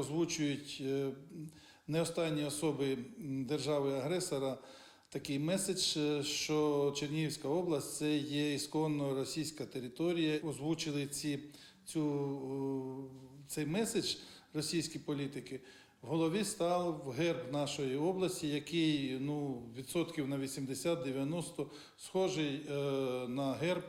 Озвучують е, не останні особи держави-агресора такий меседж, е, що Чернігівська область це є ісконно російська територія. Озвучили ці, цю, цей меседж російські політики. В голові став герб нашої області, який ну, відсотків на 80-90 схожий е, на герб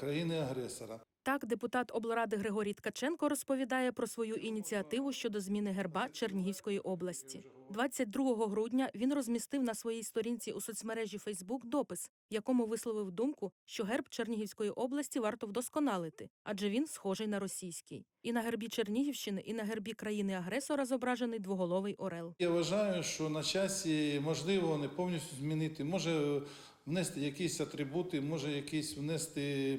країни-агресора. Так, депутат облради Григорій Ткаченко розповідає про свою ініціативу щодо зміни герба Чернігівської області. 22 грудня він розмістив на своїй сторінці у соцмережі Фейсбук допис, в якому висловив думку, що герб Чернігівської області варто вдосконалити, адже він схожий на російський. І на гербі Чернігівщини, і на гербі країни-агресора зображений двоголовий орел. Я вважаю, що на часі можливо не повністю змінити, може внести якісь атрибути, може якісь внести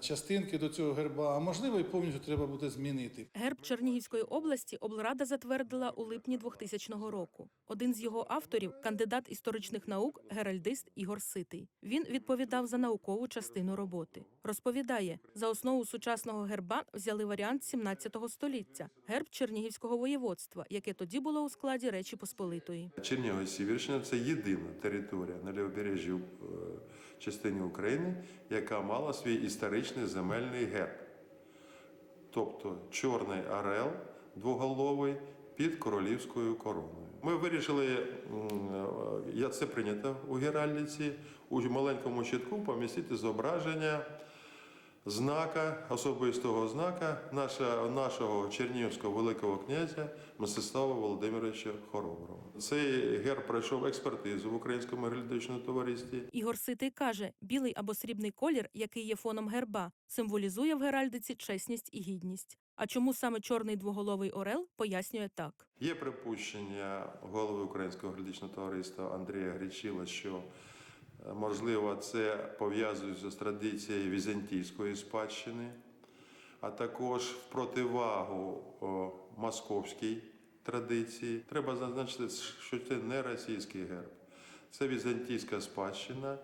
частинки до цього герба, а можливо і повністю треба буде змінити. Герб Чернігівської області облрада затвердила у липні 2000 року. Один з його авторів кандидат історичних наук, геральдист Ігор Ситий. Він відповідав за наукову частину роботи. Розповідає, за основу сучасного герба взяли варіант 17 століття герб Чернігівського воєводства, яке тоді було у складі Речі Посполитої. Чернігова Сіверщина це єдина територія на лівобережжі е, частині України, яка мала свій історичний земельний герб. Тобто чорний орел двоголовий під королівською короною. Ми вирішили, е, я це прийнято у Геральдиці, у маленькому щитку помістити зображення знака, особистого знака наша, нашого чернігівського великого князя Мстислава Володимировича Хороброго. Цей герб пройшов експертизу в Українському геральдичному товаристві. Ігор Ситий каже, білий або срібний колір, який є фоном герба, символізує в геральдиці чесність і гідність. А чому саме чорний двоголовий орел, пояснює так. Є припущення голови Українського геральдичного товариства Андрія Гречила, що можливо це пов'язується з традицією візантійської спадщини, а також в противагу московській традиції. Треба зазначити, що це не російський герб, це візантійська спадщина.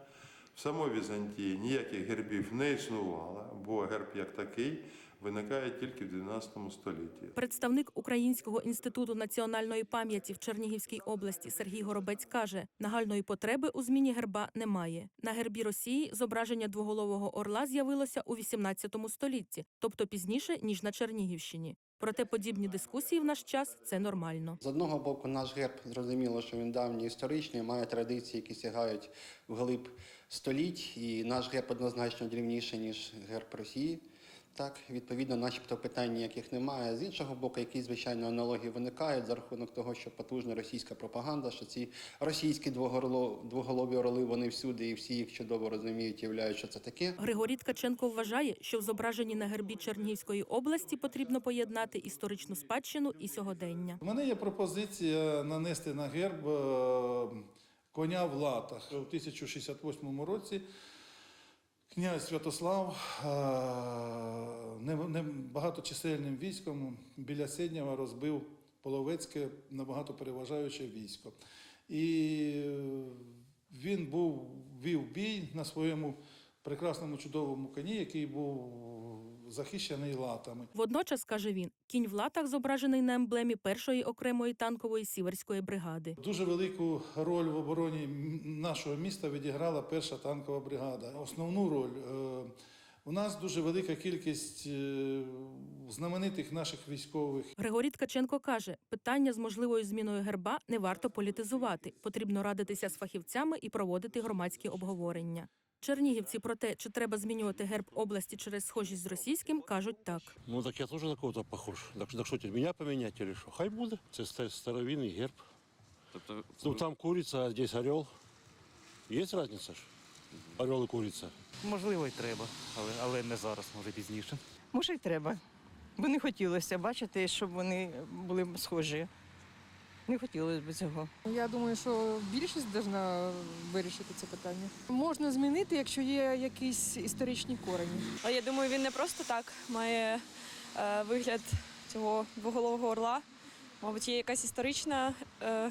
В самій Візантії ніяких гербів не існувало, бо герб як такий виникає тільки в 12 столітті. Представник Українського інституту національної пам'яті в Чернігівській області Сергій Горобець каже, нагальної потреби у зміні герба немає. На гербі Росії зображення двоголового орла з'явилося у 18 столітті, тобто пізніше ніж на Чернігівщині. Проте подібні дискусії в наш час це нормально. З одного боку, наш герб зрозуміло, що він давній історичний, має традиції, які сягають вглиб століть, і наш герб однозначно дрівніший, ніж герб Росії. Так, відповідно, начебто питань ніяких немає. З іншого боку, якісь звичайно аналогії виникають за рахунок того, що потужна російська пропаганда, що ці російські двоголо- двоголові орли вони всюди, і всі їх чудово розуміють, являють, що це таке. Григорій Ткаченко вважає, що в зображенні на гербі Чернігівської області потрібно поєднати історичну спадщину і сьогодення. У мене є пропозиція нанести на герб е, коня в латах. У 1068 році князь Святослав е, багаточисельним військом біля Седнєва розбив Половецьке набагато переважаюче військо. І е, він був вів бій на своєму прекрасному чудовому коні, який був захищений латами. Водночас, каже він, кінь в латах зображений на емблемі першої окремої танкової сіверської бригади. Дуже велику роль в обороні нашого міста відіграла перша танкова бригада. Основну роль е, у нас дуже велика кількість е, знаменитих наших військових. Григорій Ткаченко каже, питання з можливою зміною герба не варто політизувати. Потрібно радитися з фахівцями і проводити громадські обговорення. Чернігівці про те, чи треба змінювати герб області через схожість з російським, кажуть так. Ну так я тоже на кого-то похож. Так, так що, мене поміняти чи що? Хай буде. Це ста- старовинний герб. Тобто, Ну там куриця, а здесь орел. Є різниця ж? Орел і куриця. можливо, й треба, але, але не зараз, може пізніше. Може, й треба. Бо не хотілося бачити, щоб вони були схожі. Не хотілося б цього. Я думаю, що більшість повинна вирішити це питання. Можна змінити, якщо є якісь історичні корені. Але я думаю, він не просто так має е, вигляд цього двоголового орла. Мабуть, є якась історична, е,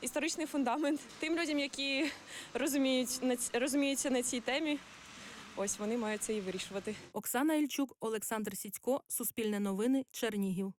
історичний фундамент. Тим людям, які розуміють, розуміються на цій темі, ось вони мають це і вирішувати. Оксана Ільчук, Олександр Сіцько, Суспільне новини, Чернігів.